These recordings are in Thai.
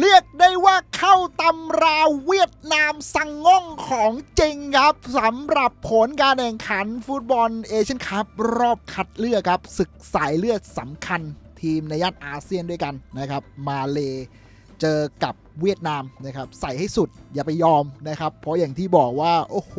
เรียกได้ว่าเข้าตำราเวียดนามสังง่องของจริงครับสำหรับผลการแข่งขันฟุตบอลเอเชียนคัพรอบคัดเลือกครับศึกสายเลือดสำคัญทีมในย่านอาเซียนด้วยกันนะครับ มาเลเจอกับเวียดนามนะครับ ใส่ให้สุดอย่าไปยอมนะครับ เพราะอย่างที่บอกว่า โอ้โห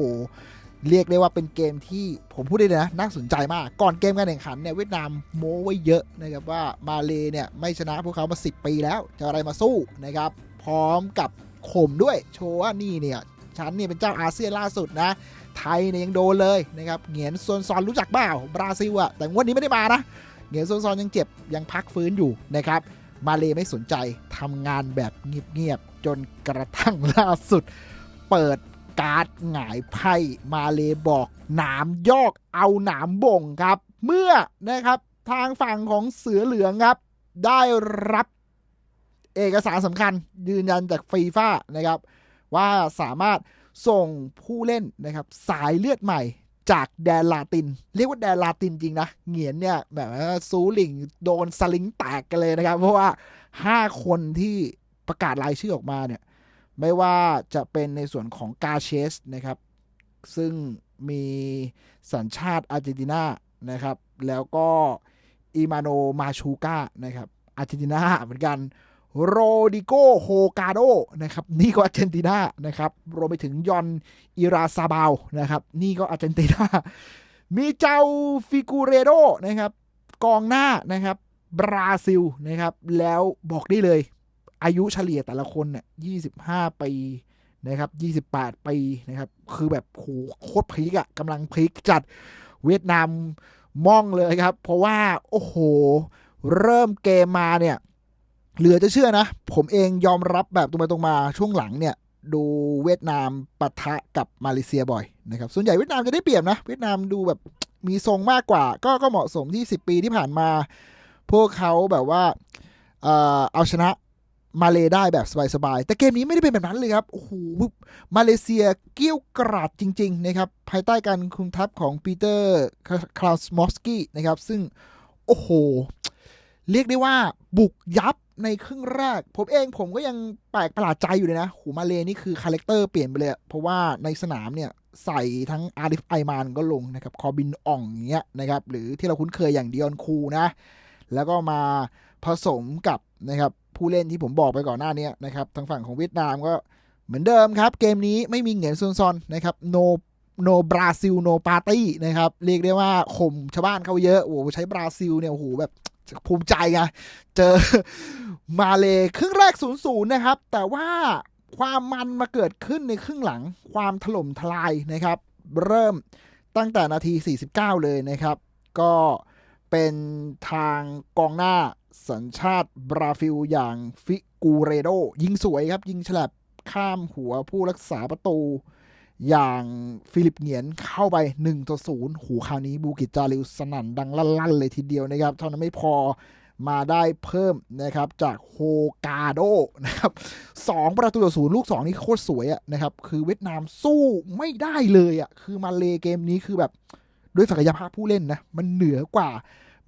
เรียกได้ว่าเป็นเกมที่ผมพูดได้เลยนะน่าสนใจมาก ก่อนเกมการแข่งขันเนี่ยเวียดนามโม้ไว้เยอะนะครับว่ามาเลเนี่ยไม่ชนะพวกเขามา 10 ปีแล้ว จะอะไรมาสู้นะครับ พร้อมกับข่มด้วยโชว์ว่านี่เนี่ยฉันเนี่ยเป็นเจ้าอาเซียนล่าสุดนะ ไทยเนี่ยยังโดนเลยนะครับเหงียนซนซอนรู้จักเปล่าบราซิลอะแต่งวันนี้ไม่ได้มานะเหงียนซนซอนยังเจ็บยังพักฟื้นอยู่นะครับมาเลไม่สนใจทำงานแบบเงียบๆจนกระทั่งล่าสุด เปิด การ์ดหงายไพ่มาเลบอกหนามยอกเอาหนามบ่งครับ เมื่อนะครับทางฝั่งของเสือเหลืองครับ ได้รับเอกสารสำคัญยืนยันจากฟีฟ่านะครับ ว่าสามารถส่งผู้เล่นนะครับ สายเลือดใหม่จากแดนลาติน เรียกว่าแดนลาตินจริงนะ เหงียนเนี่ยแบบซูหลิงโดนสลิงแตกกันเลยนะครับ เพราะว่า 5 คนที่ประกาศรายชื่อออกมาเนี่ย ไม่ว่าจะเป็นในส่วนของกาเชสนะครับ ซึ่งมีสัญชาติอาร์เจนตินานะครับ แล้วก็อิมาโนมาชูก้านะครับอาร์เจนตินาเหมือนกันโรดิโกโฮกาโดนะครับนี่ก็อาร์เจนตินานะครับรวมไปถึงยอนอิราซาบาวนะครับ นี่ก็อาร์เจนตินามีเจ้าฟิกูเรโดนะครับ กองหน้านะครับบราซิลนะครับ แล้วบอกได้เลย อายุเฉลี่ยแต่ละคนเนี่ยยี่สิบห้าปีนะครับยี่สิบแปดปีนะครับ คือแบบโหโคตรพลิกอะกำลังพลิกจัดเวียดนามมองเลยครับ เพราะว่า โอ้โห เริ่มเกมมาเนี่ย เหลือจะเชื่อนะ ผมเองยอมรับแบบตรงไปตรงมาช่วงหลังเนี่ย ดูเวียดนามปะทะกับมาเลเซียบ่อยนะครับส่วนใหญ่เวียดนามจะได้เปรียบนะ เวียดนามดูแบบมีทรงมากกว่า ก็ก็เหมาะสมที่ 10 ปีที่ผ่านมา พวกเขาแบบว่า เอ่อเอาชนะ มาเลได้แบบสบายๆ แต่เกมนี้ไม่ได้เป็นแบบนั้นเลยครับ โอ้โห มาเลเซียเกี้ยวกราดจริง ๆ นะครับ ภายใต้การคุมทัพของปีเตอร์คลาสมอสกี้นะครับ ซึ่ง โอ้โห เรียกได้ว่าบุกยับในครึ่งแรก ผมเองผมก็ยังแปลกประหลาดใจอยู่เลยนะ หูมาเลนี่คือคาแรคเตอร์เปลี่ยนไปเลย เพราะว่าในสนามเนี่ยใส่ทั้งอาริฟไอมานก็ลงนะครับ คอบินอ่องเงี้ยนะครับ หรือที่เราคุ้นเคยอย่างดิออนคูนะ แล้วก็มาผสมกับนะครับ ผู้เล่นที่ผมบอกไปก่อนหน้านี้นะครับทางฝั่งของเวียดนามก็เหมือนเดิมครับ เกมนี้ไม่มีเหงียนซุนซอนนะครับโนโนบราซิลโนปาร์ตี้นะครับเรียกได้ว่าข่มชาวบ้านเขาเยอะโอ้ใช้บราซิลเนี่ยโอ้โหแบบภูมิใจไงเจอมาเลยครึ่งแรก0-0นะครับ แต่ว่าความมันมาเกิดขึ้นในครึ่งหลังความถล่มทลายนะครับ เริ่มตั้งแต่นาที 49 เลยนะครับ ก็เป็นทางกองหน้า สัญชาติบราซิลอย่างฟิกูเรโด ยิงสวยครับ ยิงฉลับข้ามหัวผู้รักษาประตู อย่างฟิลิปเหงียนเข้าไป1ต่อ0หูคราวนี้บูกิจจาริวสนั่นดังลั่น ๆ เลยทีเดียวนะครับ เท่านั้นไม่พอมาได้เพิ่มนะครับจากโฮกาโดนะครับสองประตูต่อศูนย์ลูกสองนี่โคตรสวยอะนะครับ คือเวียดนามสู้ไม่ได้เลยอะคือมาเลเกมนี้คือแบบด้วยศักยภาพผู้เล่นนะ มันเหนือกว่า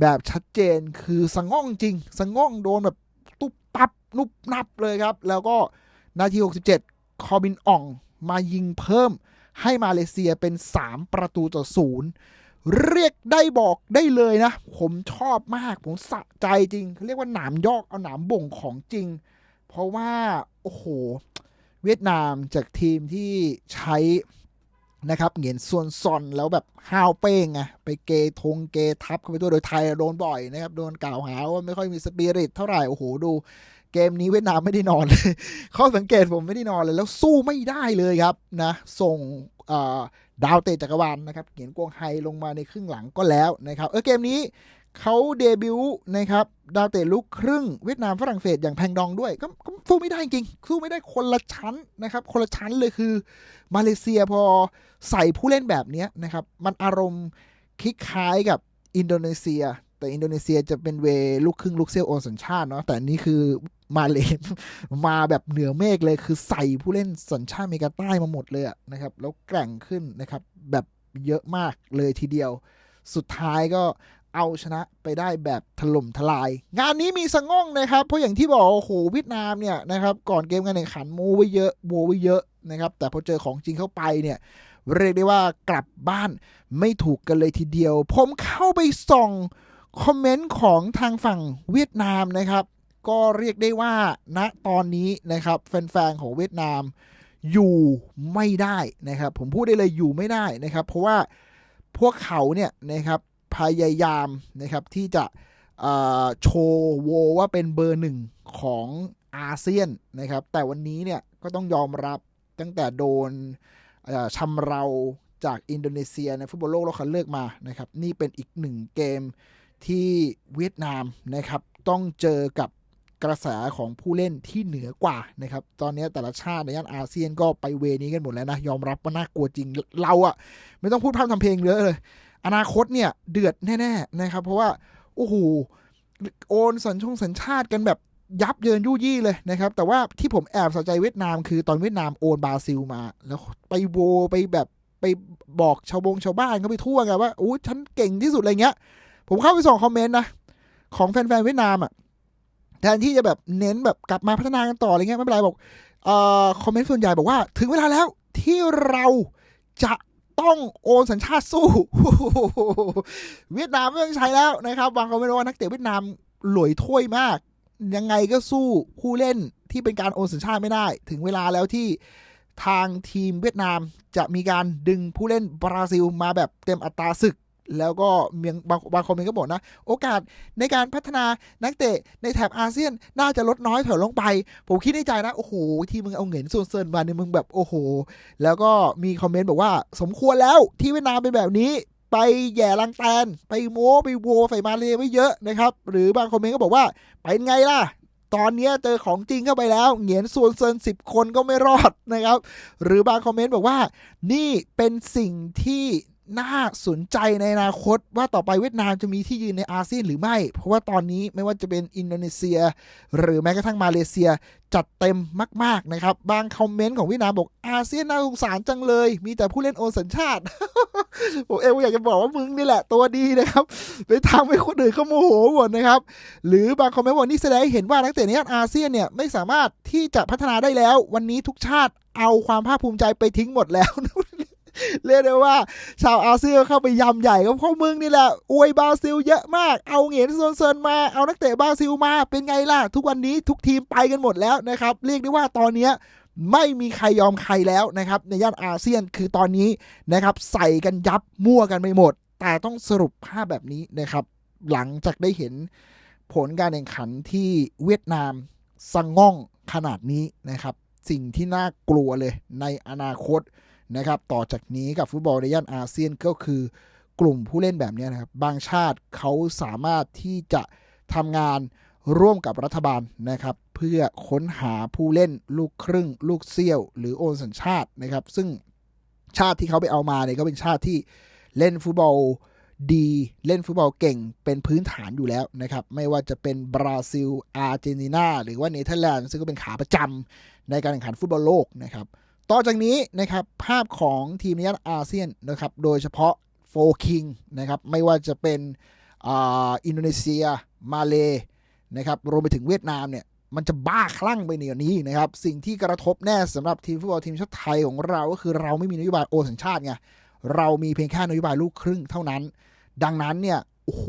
แบบชัดเจนคือสงง่องจริงสงง่องโดนแบบตุ๊บตับนุบนับเลยครับ แล้วก็นาที 67 คอบินอ่องมายิงเพิ่มให้มาเลเซียเป็น 3 ประตูต่อศูนย์เรียกได้บอกได้เลยนะ ผมชอบมาก ผมสะใจจริงเขาเรียกว่าหนามยอกเอาหนามบ่งของจริง เพราะว่า โอ้โห เวียดนามจากทีมที่ใช้ นะครับเหงียนส่วนซอนแล้วแบบห้าวเป้งไงไปเกทงเกทับเข้าไปด้วยโดยไทยโดนบ่อยนะครับโดนกล่าวหาว่าไม่ค่อยมีสปิริตเท่าไหร่โอ้โหดูเกมนี้เวียดนามไม่ได้นอนเลยข้อสังเกตผมไม่ได้นอนเลย แล้วสู้ไม่ได้เลยครับนะส่งดาวเตะจักรวาลนะครับเหงียนกวงไฮลงมาในครึ่งหลังก็แล้วนะครับเออเกมนี้ เขาเดบิวต์นะครับดาวเตะลุกครึ่งเวียดนามฝรั่งเศสอย่างแพงดองด้วยก็สู้ไม่ได้จริง สู้ไม่ได้คนละชั้นนะครับ คนละชั้นเลยคือ มาเลเซียพอใส่ผู้เล่นแบบนี้นะครับ มันอารมณ์คล้ายกับอินโดนีเซีย แต่อินโดนีเซียจะเป็นเวลูกครึ่งลูกเซลโอนสัญชาติเนาะแต่นนี้คือมาเลมาแบบเหนือเมฆเลยคือใส่ผู้เล่นสัญชาติเมกาใต้มาหมดเลยนะครับ แล้วแกร่งขึ้นนะครับ แบบเยอะมากเลยทีเดียว สุดท้ายก็ เอาชนะไปได้แบบถล่มทลาย งานนี้มีสะง่องนะครับ เพราะอย่างที่บอกโอ้โหเวียดนามเนี่ยนะครับก่อนเกมการแข่งขันโมไว้เยอะโวไว้เยอะนะครับแต่พอเจอของจริงเข้าไปเนี่ยเรียกได้ว่ากลับบ้านไม่ถูกกันเลยทีเดียว ผมเข้าไปส่องคอมเมนต์ของทางฝั่งเวียดนามนะครับ ก็เรียกได้ว่าณตอนนี้นะครับแฟนๆของเวียดนามอยู่ไม่ได้นะครับ ผมพูดได้เลยอยู่ไม่ได้นะครับ เพราะว่าพวกเขาเนี่ยนะครับ พยายามนะครับที่จะโชว์โวว่าเป็นเบอร์หนึ่งของอาเซียนนะครับ แต่วันนี้เนี่ยก็ต้องยอมรับตั้งแต่โดนชำเราจากอินโดนีเซียในฟุตบอลโลกรอบคัดเลือกมานะครับ นี่เป็นอีกหนึ่งเกมที่เวียดนามนะครับ ต้องเจอกับกระแสของผู้เล่นที่เหนือกว่านะครับ ตอนนี้แต่ละชาติในย่านอาเซียนก็ไปเวนี้กันหมดแล้วนะ ยอมรับว่าน่ากลัวจริงเราอะไม่ต้องพูดพร่ำทำเพลงเยอะเลย อนาคตเนี่ยเดือดแน่ๆนะครับ เพราะว่าโอ้โหโอนสัญชงสัญชาติกันแบบยับเยินยู่ยี่เลยนะครับ แต่ว่าที่ผมแอบสนใจเวียดนามคือตอนเวียดนามโอนบราซิลมา แล้วไปโวไปแบบไปบอกชาวบงชาวบ้านเขาไปทั่วไงว่าโอ้ฉันเก่งที่สุดอะไรเงี้ย ผมเข้าไปส่องคอมเมนต์นะ ของแฟนๆเวียดนามอะแทนที่จะแบบเน้นแบบกลับมาพัฒนากันต่ออะไรเงี้ยไม่เป็นไรบอกเอ่อคอมเมนต์ส่วนใหญ่บอกว่า ถึงเวลาแล้วที่เราจะ ต้องโอนสัญชาติสู้ เวียดนามไม่ต้องใช้แล้วนะครับบางคอมเมนต์ว่านักเตะเวียดนามหลวยถ้วยมาก ยังไงก็สู้ผู้เล่นที่เป็นการโอนสัญชาติไม่ได้ ถึงเวลาแล้วที่ทางทีมเวียดนามจะมีการดึงผู้เล่นบราซิลมาแบบเต็มอัตราศึก แล้วก็มีบางบางคอมเมนต์ก็บอกนะ โอกาสในการพัฒนานักเตะในแถบอาเซียนน่าจะลดน้อยถอยลงไป ผมคิดในใจนะ โอ้โห ที่มึงเอาเหงินส่วนเซินมาเนี่ยมึงแบบโอ้โห แล้วก็มีคอมเมนต์บอกว่า สมควรแล้วที่เวียดนามเป็นแบบนี้ไปแย่ลังแตน ไปโม้ไปโวใส่มาเลยไว้เยอะนะครับ หรือบางคอมเมนต์ก็บอกว่า เป็นไงล่ะ ตอนนี้เจอของจริงเข้าไปแล้ว เหงียนส่วนเซินสิบคนก็ไม่รอดนะครับ หรือบางคอมเมนต์บอกว่า นี่เป็นสิ่งที่ น่าสนใจในอนาคต ว่าต่อไปเวียดนามจะมีที่ยืนในอาเซียนหรือไม่ เพราะว่าตอนนี้ไม่ว่าจะเป็นอินโดนีเซีย หรือแม้กระทั่งมาเลเซียจัดเต็มมาก ๆ นะครับ บางคอมเมนต์ของเวียดนามบอกอาเซียนน่าสงสารจังเลย มีแต่ผู้เล่นโอนสัญชาติผมเองอยากจะบอกว่ามึงนี่แหละ ตัวดีนะครับ ไปทำให้คนอื่นเขาโมโหหมดนะครับ หรือบางคอมเมนต์บอกนี่แสดงให้เห็นว่านักเตะในย่านอาเซียนเนี่ยไม่สามารถที่จะพัฒนาได้แล้ว วันนี้ทุกชาติเอาความภาคภูมิใจไปทิ้งหมดแล้ว เรียกได้ว่า ชาวอาเซียนเข้าไปยำใหญ่ก็เพราะมึงนี่แหละ อวยบราซิลเยอะมาก เอาเหงียนโซนเซินมา เอานักเตะบราซิลมา เป็นไงล่ะ ทุกวันนี้ทุกทีมไปกันหมดแล้วนะครับ เรียกได้ว่าตอนเนี้ยไม่มีใครยอมใครแล้วนะครับ ในย่านอาเซียนคือตอนนี้นะครับ ใส่กันยับมั่วกันไปหมด แต่ต้องสรุปภาพแบบนี้นะครับ หลังจากได้เห็นผลการแข่งขันที่เวียดนามสงง่องขนาดนี้นะครับ สิ่งที่น่ากลัวเลยในอนาคต นะครับต่อจากนี้กับฟุตบอลในย่านอาเซียนก็คือกลุ่มผู้เล่นแบบนี้นะครับ บางชาติเขาสามารถที่จะทำงานร่วมกับรัฐบาลนะครับ เพื่อค้นหาผู้เล่นลูกครึ่ง ลูกเซี่ยว หรือโอนสัญชาตินะครับ ซึ่งชาติที่เขาไปเอามาเนี่ยก็เป็นชาติที่เล่นฟุตบอลดีเล่นฟุตบอลเก่งเป็นพื้นฐานอยู่แล้วนะครับ ไม่ว่าจะเป็นบราซิลอาร์เจนตินาหรือว่าเนเธอร์แลนด์ซึ่งก็เป็นขาประจำในการแข่งขันฟุตบอลโลกนะครับ ต่อจากนี้นะครับภาพของทีมในย่านอาเซียนนะครับโดยเฉพาะโฟคิงนะครับไม่ว่าจะเป็นอ,อินโดนีเซีย มาเลนะครับรวมไปถึงเวียดนามเนี่ยมันจะบ้าคลั่งไปเหนือนี้นะครับ สิ่งที่กระทบแน่สำหรับทีมฟุตบอลทีมชาติไทยของเรา ก็คือเราไม่มีนโยบายโอสัญชาติไงเรามีเพียงแค่นโยบายลูกครึ่งเท่านั้น ดังนั้นเนี่ยโอ้โห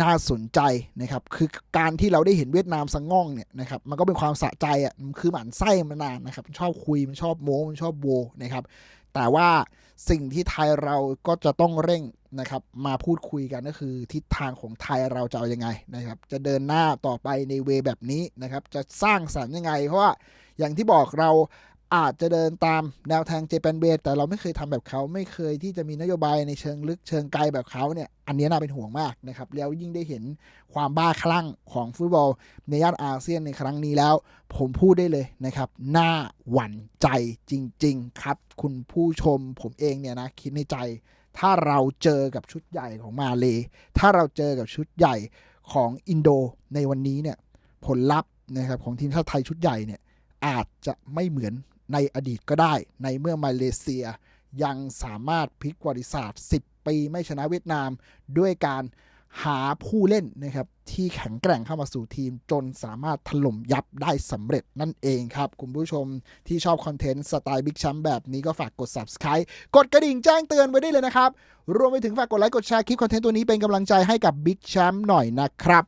น่าสนใจนะครับ คือการที่เราได้เห็นเวียดนามสังง่องเนี่ยนะครับ มันก็เป็นความสะใจอะ มันคือหมันไส้มานานนะครับ ชอบคุย มันชอบโม้ มันชอบโวนะครับ แต่ว่าสิ่งที่ไทยเราก็จะต้องเร่งนะครับ มาพูดคุยกันก็คือทิศทางของไทยเราจะเอายังไงนะครับ จะเดินหน้าต่อไปในเวแบบนี้นะครับ จะสร้างสรรค์ยังไง เพราะว่าอย่างที่บอกเรา อาจจะเดินตามแนวทางเจแปนเบสแต่เราไม่เคยทำแบบเขาไม่เคยที่จะมีนโยบายในเชิงลึกเชิงไกลแบบเขาเนี่ย อันนี้น่าเป็นห่วงมากนะครับ แล้วยิ่งได้เห็นความบ้าคลั่งของฟุตบอลในย่านอาเซียนในครั้งนี้แล้ว ผมพูดได้เลยนะครับ น่าหวั่นใจจริง ๆ ครับ คุณผู้ชมผมเองเนี่ยนะคิดในใจ ถ้าเราเจอกับชุดใหญ่ของมาเล ถ้าเราเจอกับชุดใหญ่ของอินโดในวันนี้เนี่ยผลลัพธ์นะครับของทีมชาติไทยชุดใหญ่เนี่ยอาจจะไม่เหมือน ในอดีตก็ได้ ในเมื่อมาเลเซีย ยังสามารถพลิกประวัติศาสตร์ 10 ปีไม่ชนะเวียดนาม ด้วยการหาผู้เล่นนะครับที่แข็งแกร่งเข้ามาสู่ทีม จนสามารถถล่มยับได้สำเร็จนั่นเองครับ คุณผู้ชมที่ชอบคอนเทนต์สไตล์บิ๊กแชมป์แบบนี้ก็ฝากกด subscribe กดกระดิ่งแจ้งเตือนไว้ได้เลยนะครับ รวมไปถึงฝากกดไลค์กดแชร์คลิปคอนเทนต์ตัวนี้เป็นกำลังใจให้กับบิ๊กแชมป์หน่อยนะครับ